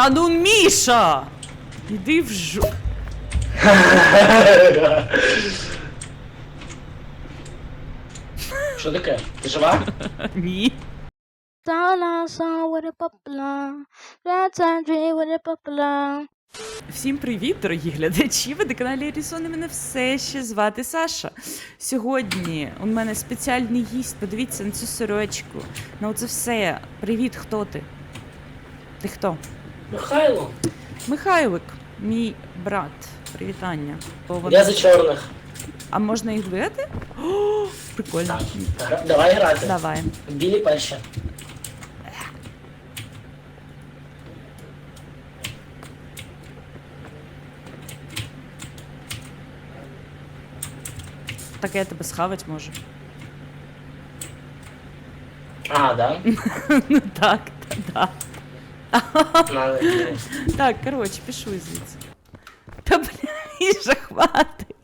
Та ну Міша! Іди в жо... Що таке? Ти жива? Ні. Всім привіт, дорогі глядачі! Ви на каналі Різони мене все ще звати Саша. Сьогодні у мене спеціальний гість. Подивіться на цю сорочку. На оце все. Привіт, хто ти? Ти хто? Михайло. Михайлик, мій брат. Привітання. О, вони- Я за чорних. А можна їх двигати? О, прикольно. Так. Гра- Давай грати. Давай. Білі перші. Так я тебе схавать можу. А, да? Ну так, та, да. Так, коротше, пішу звідси. Та бля, хватить.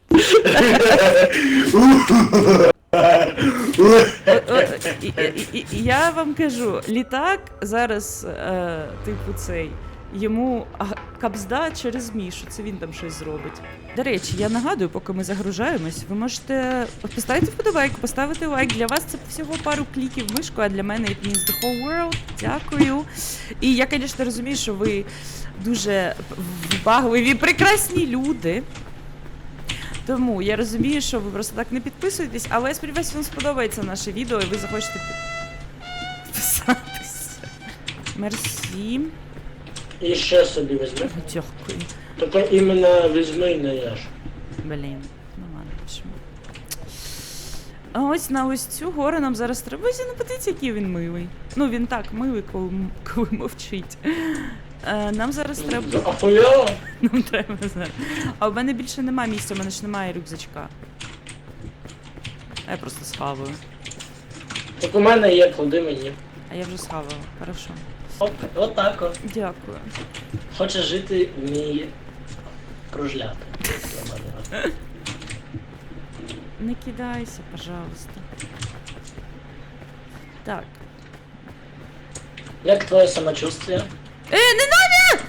О, о, і- і- і- і Я вам кажу, літак зараз, е, типу, цей. Йому а, капзда через Мішу, це він там щось зробить. До речі, я нагадую, поки ми загружаємось, ви можете поставити вподобайку, поставити лайк. Для вас це всього пару кліків мишку, а для мене it means the whole world. Дякую. І я, звісно, розумію, що ви дуже вбагливі, прекрасні люди. Тому я розумію, що ви просто так не підписуєтесь, але я сподіваюся, вам сподобається наше відео і ви захочете підписатися. Мерсі. І ще собі візьми. Дякую. Тільки іменно візьми і не їж. Блін. Ну ладно, пішли. А ось на ось цю гору нам зараз треба. Ось, Ну, подивіться, який він милий. Ну, він так милий, коли, м- коли мовчить. Е, нам зараз треба. Ахуя? Нам треба зараз. А в мене більше немає місця, у мене ж немає рюкзачка. А я просто схаваю. Так у мене є, клади мені. А я вже схавала. Хорошо. Оп, отак от. Дякую. Хочеш жити, вмій кружляти. Не кидайся, пожалуйста. Так. Як твоє самочувствие? Е, не надо!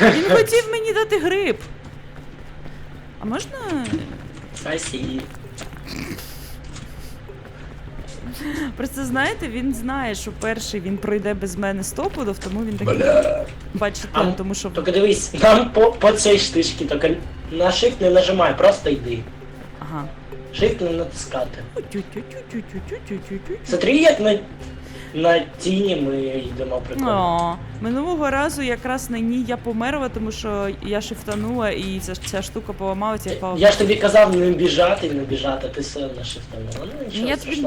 Він хотів мені дати гриб. А можна. Спасибо. Просто знаєте, він знає, що перший він пройде без мене стопудов, тому він такий Бля. бачите, ну, тому що. Тільки дивись, нам по, по цій штишці, тільки на шифт не нажимай, просто йди. Ага. Shift не натискати. Смотри, як на на тіні ми йдемо прикольно. О, минулого разу якраз на ній я померла, тому що я шифтанула і ця, ця штука поламалася, я впала. Я ж тобі казав не біжати, не біжати, ти все одно шифтанула. Ну нічого Я тобі-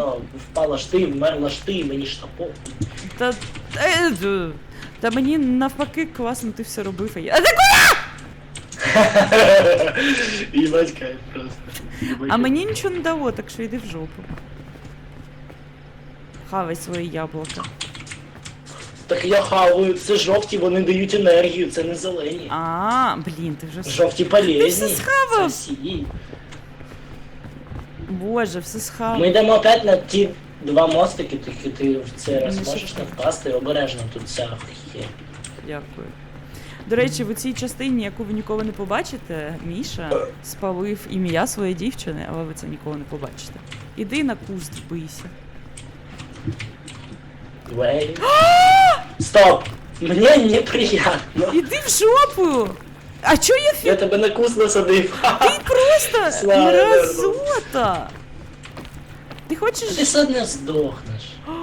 впала ж ти, вмерла ж ти, мені ж топо. Та, е, та мені навпаки класно ти все робив. А я... А, І батька просто. а мені нічого не дало, так що йди в жопу. Хавай своє яблуко. Так я хаваю, це жовті, вони дають енергію, це не зелені. А, блін, ти вже с- Жовті Ти полезні. все схавав? Це всі. Боже, все схавав. Ми йдемо опять на ті два мостики, тільки ти в цей раз Не можеш не впасти, обережно тут вся хє. Дякую. До речі, в цій частині, яку ви ніколи не побачите, Міша спалив ім'я своєї дівчини, але ви це ніколи не побачите. Іди на куст вбийся. Вей. Стоп! Мені неприємно. Іди в жопу! А чо я фі... Я тебе на куст насадив. Ти просто Слава мразота! Ти Ти хочеш. все одно здохнеш.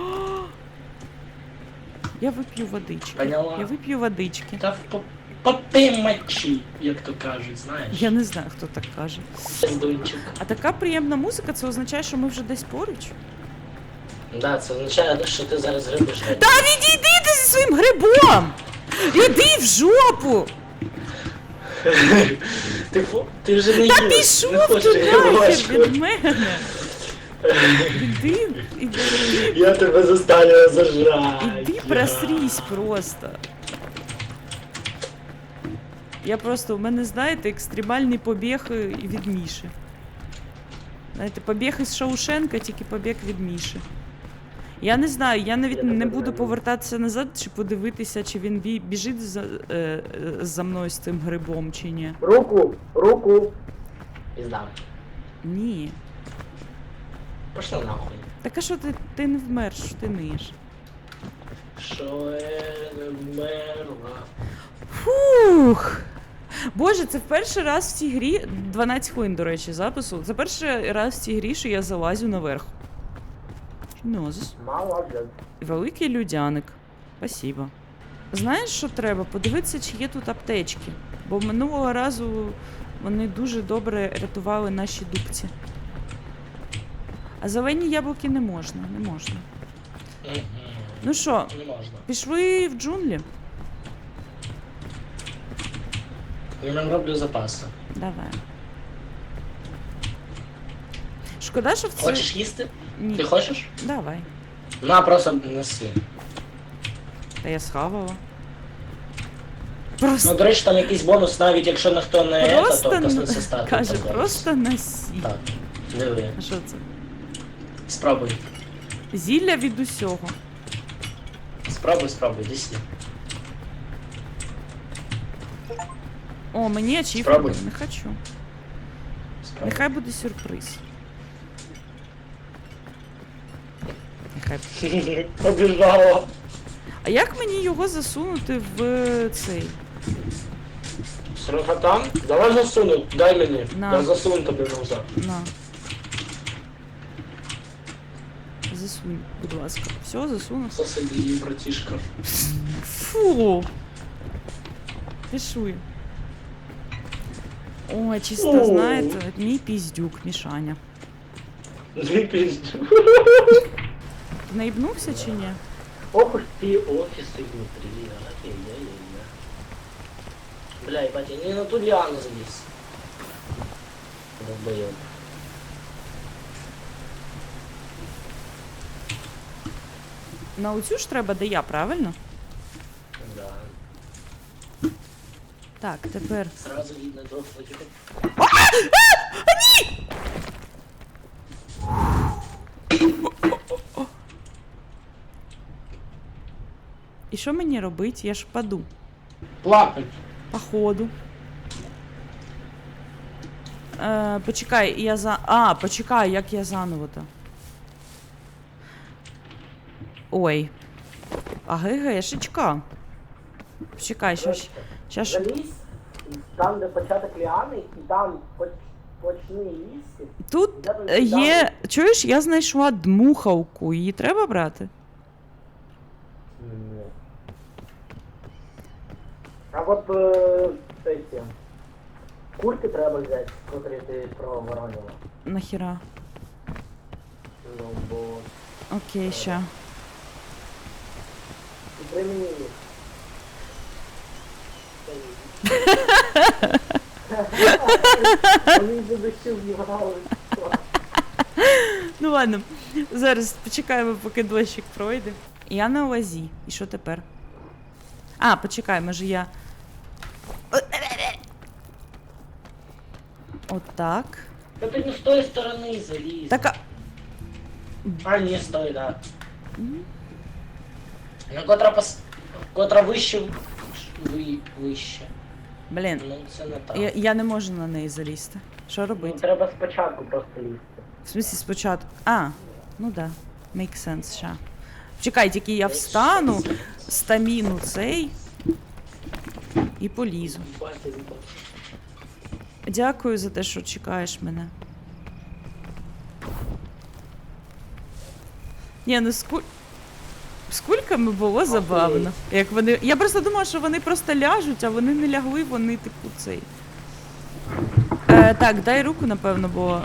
Я вип'ю водички. Поняла. Я вип'ю водички. Та по- попи мочі, як то кажуть, знаєш. Я не знаю, хто так каже. Здунчик. А така приємна музика, це означає, що ми вже десь поруч. Да, це означає, що ти зараз грибиш. Та відійди ти зі своїм грибом! Іди в жопу! Ти, фо- ти вже не Та їш, не пішов хочеш туди від мене! Іди, іди, Я тебе заставлю зажрати. іди просрись просто. Я просто, у мене, знаєте, екстремальний побіг е, від Міші. Знаєте, побіг із Шоушенка, тільки побіг від Міші. Я не знаю, я навіть не буду повертатися назад, чи подивитися, чи він бі- біжить за, е, е, за мною з цим грибом, чи ні. Руку, руку. Пізда. Ні. Пошли нахуй. Так а що ти, ти не вмер, що ти ниш? Що я не вмерла. Фух. Боже, це в перший раз в цій грі 12 хвилин, до речі, запису. Це перший раз в цій грі, що я залазю наверх. Нозис. Молодець. Великий людяник. Спасибо. Знаєш, що треба? Подивитися, чи є тут аптечки. Бо минулого разу вони дуже добре рятували наші дубці. А зелені яблуки не можна, не можна. Ну що, пішли в джунглі? Я нам роблю запаси. Давай. Шкода, що в це. Хочеш їсти? Ти Ні. хочеш? Давай. На, просто неси. Та я схавала. Ну, до речі, там якийсь бонус, навіть якщо ніхто не ета, просто то н- коснеться стати. каже, просто насі. Так, диви. А що це? Спробуй. Зілля від усього. Спробуй, спробуй, дійсно. О, мені ачівка. Не хочу. Спробуй. Нехай буде сюрприз. Нехай. Побіжала. А як мені його засунути в цей? Сорока там? Давай засуну, дай мені. На. Я засуну тобі в рюкзак. На. Засунь, будь ласка. Все, засунув. Сосиди її, братішка. Фу. Пішуй. Ой, чисто, О. знаєте, мій піздюк, Мішаня. Дві пізді. Ти наїбнувся чи ні? Ох уж ті офіси внутрі, ай-яй-яй-яй. Бля, ебать, я не на ту лиану заліз. Долбоёб. На оцю ж треба, де я, правильно? Да. Так, тепер. Сразу видно двух таких. І що мені робити? Я ж впаду. Плакать. Походу. Е, почекай, я за. А, почекай, як я заново-то. Ой. А ГГшечка. Почекай, щас. щас... Залізь там, де початок ліани, і там поч- почни лізти. Тут є. Чуєш, я знайшла дмухавку. Її треба брати? Ні. А от е, эти, курки треба взяти, котрі ти проворонила. Нахіра. Ну, бо... Окей, ща. І при їх. Вони. Ну ладно, зараз почекаємо, поки дощик пройде. Я на лазі. І що тепер? А, почекай, може я. Отак. Та ти не з тої сторони заліз. Так, а... А, ні, з тої, да. Ну, котра пос... Котра вище... Ви... Вище. блін, Ну, це не так. я, я не можу на неї залізти. Що Ну, робити? треба спочатку просто лізти. В смысле спочатку. А, ну да. Make sense, ща. Чекай, тільки я встану, стаміну цей і полізу. Дякую за те, що чекаєш мене. Ні, ну ску... з кульками було забавно. Як вони... Я просто думала, що вони просто ляжуть, а вони не лягли, вони типу цей. Е, так, дай руку, напевно, бо.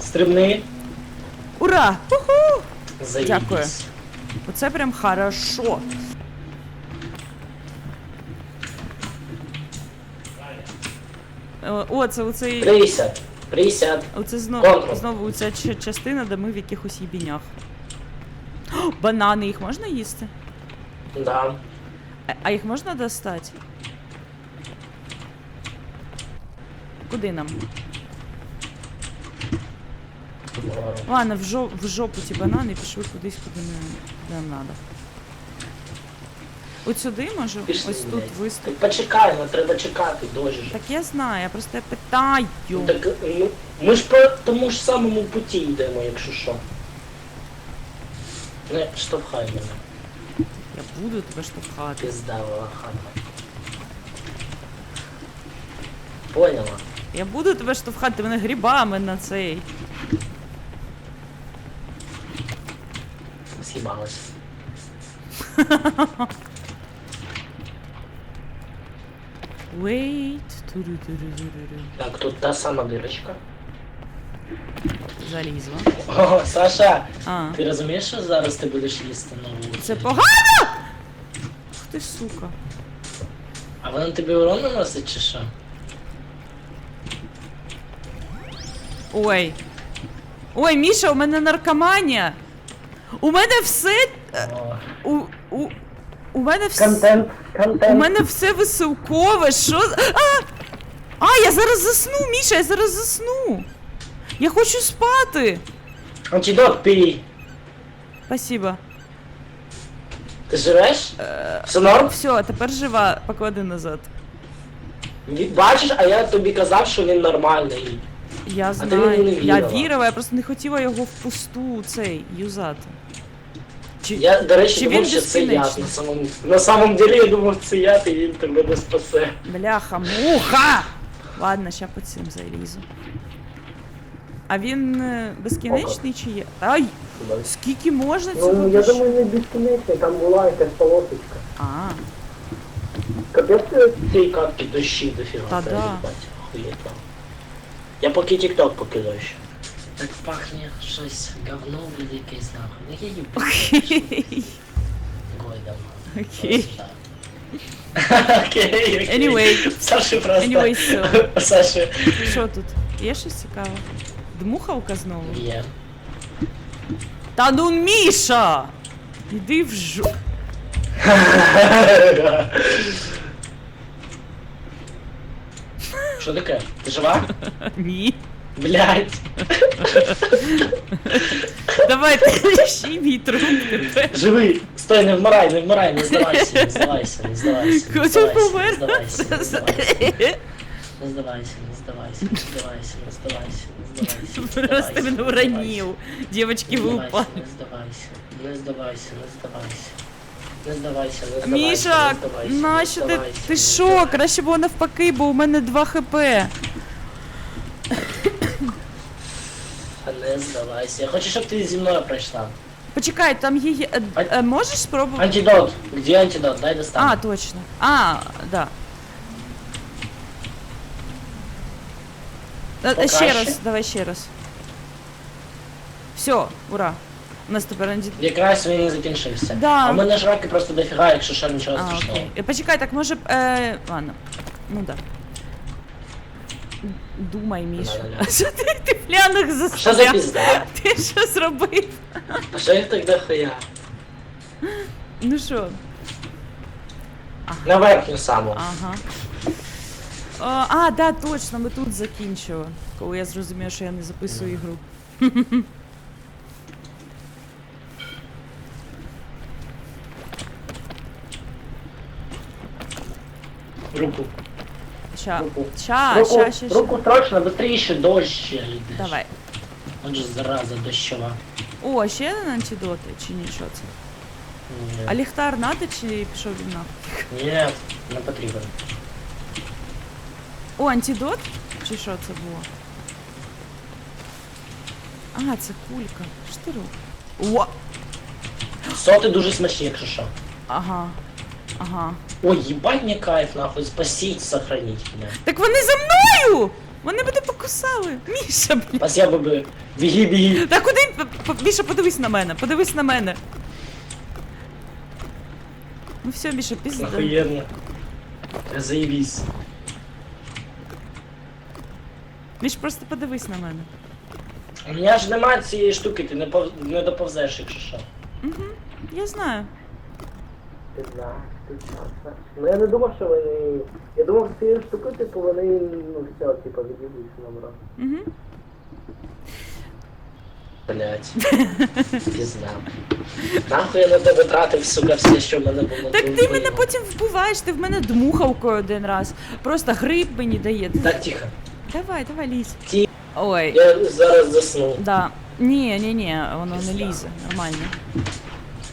Стрибни. Ура! Уху! Дякую. Оце прям хорошо. О, О, це оцей. Присядь. Присядь. Оце знов, Контрол. знову ця частина, де ми в якихось їбінях. О, банани, їх можна їсти? Да. А, а їх можна достати? Куди нам? Ладно, в, жо... в жопу ті банани і пішли кудись, куди не, не треба. От сюди може? Пішли, Ось тут блядь. виступ. Ну треба чекати, дощ. же. Так я знаю, я просто питаю. Ну, Так, ну, ми ж по тому ж самому путі йдемо, якщо що. Не штовхай мене, Я буду тебе штовхати. піздава хата. Поняла? Я буду тебе штовхати, мене грибами на цей. З'їбалась. Wait. Туру-туру-туру-ру. Так, тут та сама дирочка. Залізла. О, Саша, А, ти розумієш, що зараз ти будеш їсти на вулиці? це погано! Ух ти, сука. А вона тобі урон наносить чи що? Ой. Ой, Міша, у мене наркоманія. У мене все. е, У, у, у мене все. Контент, У мене все висилкове. Що? А! А, я зараз засну, Міша, я зараз засну. Я хочу спати. Антидот пій. Спасибо. Ти живеш? Е, Все норм? Все, тепер жива, поклади назад. Бачиш, а я тобі казав, що він нормальний. Я знаю. не я вірила. вірила, я просто не хотіла його впусту цей юзати. Чи... Я, до речі, Чи думав, він що це я безкінечний? на самому. На самом деле я думав, це я, і він тебе не спасе. Бляха, муха! Ладно, ща по цим залізу. А він е, безкінечний чи є? Ай! Скільки можна цього? Ну, я думаю, не безкінечний, там була якась полосочка. А, Капець цієї катки дощі дофіга. Та треба да. їбать, охуєтно. Я поки тік-ток покидаю ще. Так пахне щось говно, блядь, якесь нахуй. Ну я їбу. окей. Гой давно. Окей. Окей, окей. Anyway. Саші просто. Anyway, so. Саші. Що тут? Є щось цікаве? Дмухалка знову? Є. Та ну Міша! Іди в жо... Що таке? Ти жива? Ні. Блять. Давай тащи мій труп тепер. Живий. Стой, не вмирай, не вмирай, не здавайся, не здавайся, не здавайся. не Хочу здавайся, не померти. здавайся, не здавайся. Не здавайся, не здавайся, не здавайся, не здавайся, не здавайся. не Просто здавайся, мене не уронив. Дівочки, Не ви здавайся, упали. не здавайся, не здавайся, не здавайся. Не здавайся, не здавайся. Міша, не здавайся, не нащо ти? здавайся, Ти не що? здавайся. Краще було навпаки, бо у мене 2 хп. Не здавайся. Я хочу, щоб ти зі мною пройшла. Почекай, там є. є- е, е, Можеш спробувати? Антидот. Где антидот? Дай достану. А, точно. А, да. Е, е, Ще Покраще? раз, давай ще раз. Все, ура. У нас тепер анді... Якраз він не закінчився. Да. А в мене ж раки просто дофіга, якщо що нічого А, страшного. окей. Е, Почекай, так може. б, Е... Ладно. Ну да. Думай, Міша. Да-да-да. Що ти, ти в плянах Що за пізда? Ти що зробив? А що їх так дохуя? Ну що? На верхню саму. Ага. О, а, да, точно, ми тут закінчили. Коли я зрозумів, що я не записую ігру. Руку. Ща. Руку. Ща, руку, ща, ща, ща. руку срочно, быстрее дощ йдеш. Давай. Отже, зараза дощова. О, ще один антидоти, чи ні, що це? Ні. А ліхтар надо, чи пішов він нахуй? Ні, не потрібен. О, антидот? Чи що це було? А, це кулька. Що ти робиш? О! Соти дуже смачні, якщо що. Ага. Ага. Ой, їбать мне кайф, нахуй, спасіть, сохраніть мене. Так вони за мною! Вони мене покусали. Міша, блін. Спасибо би. Біги, біги. Та куди? П- п- Міша, подивись на мене, подивись на мене. Ну все, Міша, пізда. Охуєнно. Заебись. Міш, просто подивись на мене. У мене ж немає цієї штуки, ти не, пов... не доповзеш, якщо що. Угу, я знаю. Ти знаєш. Ну я не думав, що вони. Я думав, цією штукою, типу, вони, ну все, типу, відійдуть номера. Угу. Блять. Пізна. Нахуй я на тебе тратив, сука, все, що в мене було. Так ти мене потім вбиваєш, ти в мене дмухавкою один раз. Просто гриб мені дає. Так, тихо. Давай, давай лізь. Ті- Ой. Я зараз засну. Да. Ні, ні, ні, воно не лізе, нормально.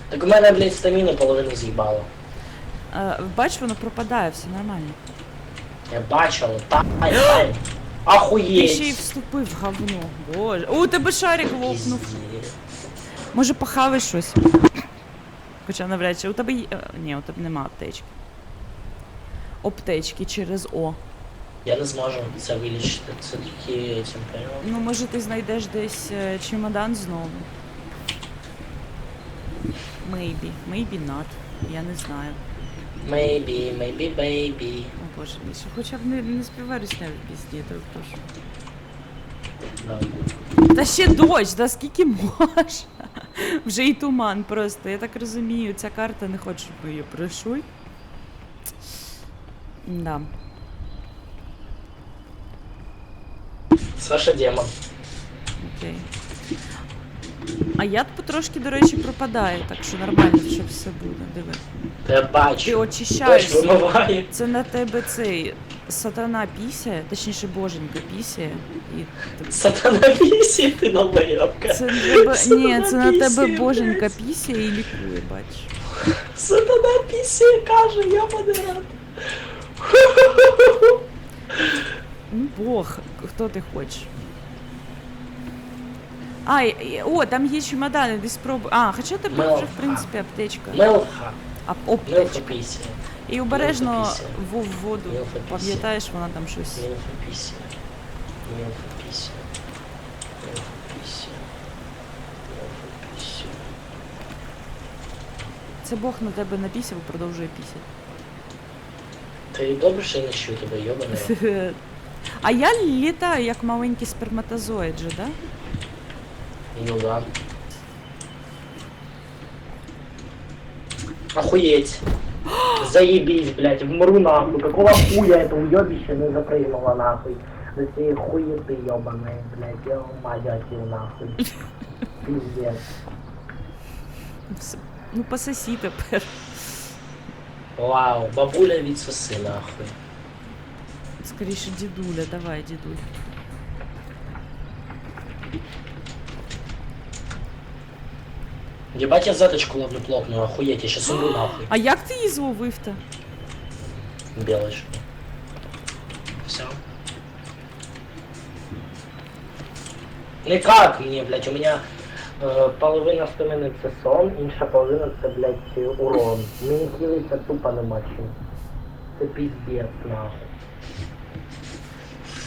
Так у мене, блядь, стаміну половину з'їбало. Бач, воно пропадає, все нормально. Я бачив, та тай. Ти ще й вступив в говно. Боже. О, у тебе шарик лопнув. Пиздец. Може похавиш щось? Хоча навряд чи. У тебе є. е, Ні, у тебе нема аптечки. Аптечки через О. Я не зможу це вилічити. Це тільки цим понял. Ну, може, ти знайдеш десь е, чемодан знову. Maybe. Maybe not. Я не знаю. Maybe, maybe, baby. О боже, Міша, хоча б не, не співай русняві пісні, то прошу. Да. Та ще дощ, да скільки можна? Вже і туман просто. Я так розумію, ця карта не хоче, щоб ми її пройшли. Да. Саша демон. Окей. А яд потрошки, до речі, пропадає, так що нормально, що все буде. Диви. Я Ти бачу. Дощ очищаєшся. вимиває. Це на тебе цей сатана пісяє, точніше боженька пісяє. І ти- Сатана вісі, ти долбоєбка. це на тебе, ні, це на тебе боженька пісяє і лікує, бачиш. Сатана пісі каже, я рад. Ну, Бог, хто ти хочеш? Ай, о, там є чемодани, десь спробуй. А, хоча тебе вже, в принципі, аптечка. Мелха. А, аптечка. І обережно Мелфа в воду. Мелфа. Пам'ятаєш, вона там щось. Це Бог на тебе напісяв і продовжує пісяти. Ти добре, що я не чую тебе, йобаний. А я літаю як маленький сперматозоїд же, да? Ну да. Охуеть. Заебись, блядь, вмру нахуй. Какого хуя это уебище не запрыгнуло нахуй? За цієї хуеты ебаные, блядь, я вам мать отсюда нахуй. Пиздец. Вс- Ну, пососі тепер. Вау, бабуля відсоси нахуй. Скоріше дідуля, давай, дідуль. Ебать я заточку ловлю плотную, охуеть, я сейчас умру нахуй. А як ти її зловив-то? Белый Все. Никак мне, блядь, у меня е, половина стамини це сон, інша половина це, блядь, урон. Мені хілиться тупо нема чим. Це піздець, нахуй.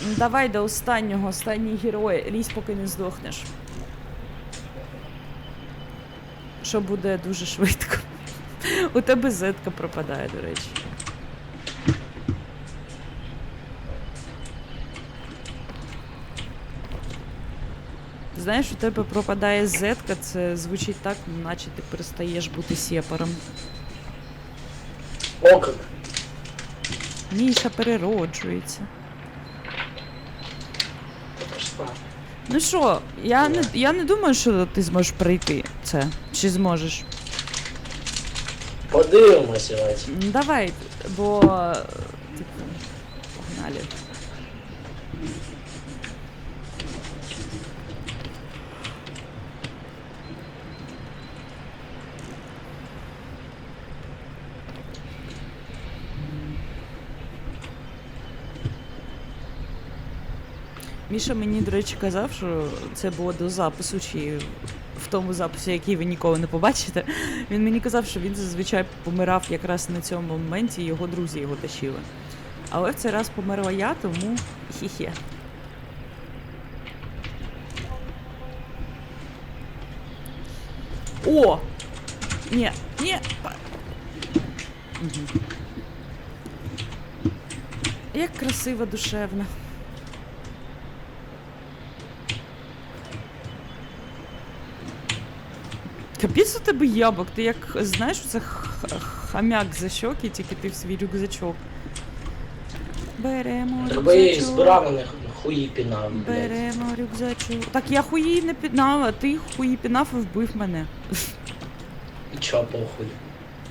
Ну, давай до останнього, останній герой. Лізь, поки не здохнеш. Що буде дуже швидко. У тебе зетка пропадає, до речі. Знаєш, у тебе пропадає зетка, це звучить так, наче ти перестаєш бути сепаром. О, как. Міша перероджується. Ну що, я не, я не думаю, що ти зможеш пройти це. Чи зможеш? Подивимося. Ну, Давай, бо. Типу, погнали. Міша мені, до речі, казав, що це було до запису, чи в тому записі, який ви ніколи не побачите. Він мені казав, що він зазвичай помирав якраз на цьому моменті, його друзі його тащили. Але в цей раз померла я, тому хі-хе. О! Ні, ні. Мгм. Як красиво, душевно. Капець у тебе ябок, ти як знаєш, це х- хомяк за щоки, тільки ти в свій рюкзачок. Беремо я рюкзачок. збирав на них хуї пінав, блядь. Беремо рюкзачок. Так я хуї не піднав, а ти хуї пінав і вбив мене. І чо похуй?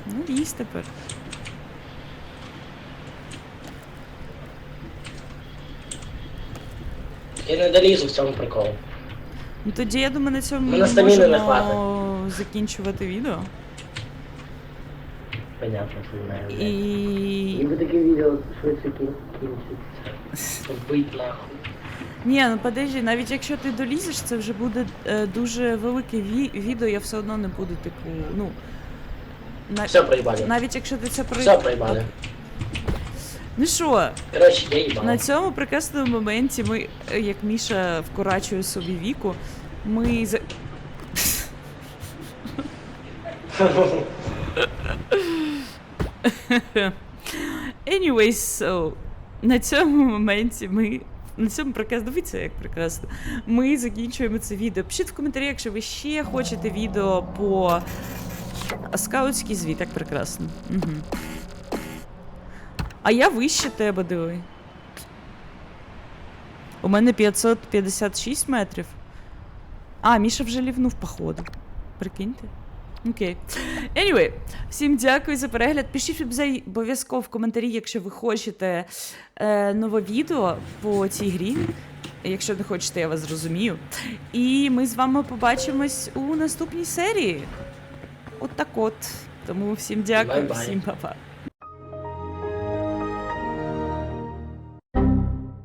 Ну, лізь тепер. Я не долізу в цьому прикол. Ну тоді я думаю, на цьому Мене ми стаміни не можемо закінчувати відео. Понятно, що знаю. І. Ніби таке відео швидше кінчиться. Вбить нахуй. Ні, ну подожди, навіть якщо ти долізеш, це вже буде е, дуже велике ві- відео, я все одно не буду, типу, ну. На... Все проїбали. Навіть якщо ти це про. Все проїбали. Ну що, Коротше, я їбав. на цьому прекрасному моменті ми, е, як Міша вкорачує собі віку, ми за. Anyways, so, на цьому моменті ми. На цьому прекрасно, дивіться, як прекрасно. Ми закінчуємо це відео. Пишіть в коментарі, якщо ви ще хочете відео по скаутській звіт, так прекрасно. Угу. А я вище тебе диви. У мене 556 метрів. А, Міша вже лівнув, походу. Прикиньте. Окей. Anyway, всім дякую за перегляд. Пишіть обов'язково в коментарі, якщо ви хочете е, нове відео по цій грі. Якщо не хочете, я вас зрозумію. І ми з вами побачимось у наступній серії. От так от. Тому всім дякую, Bye -bye. всім па-па.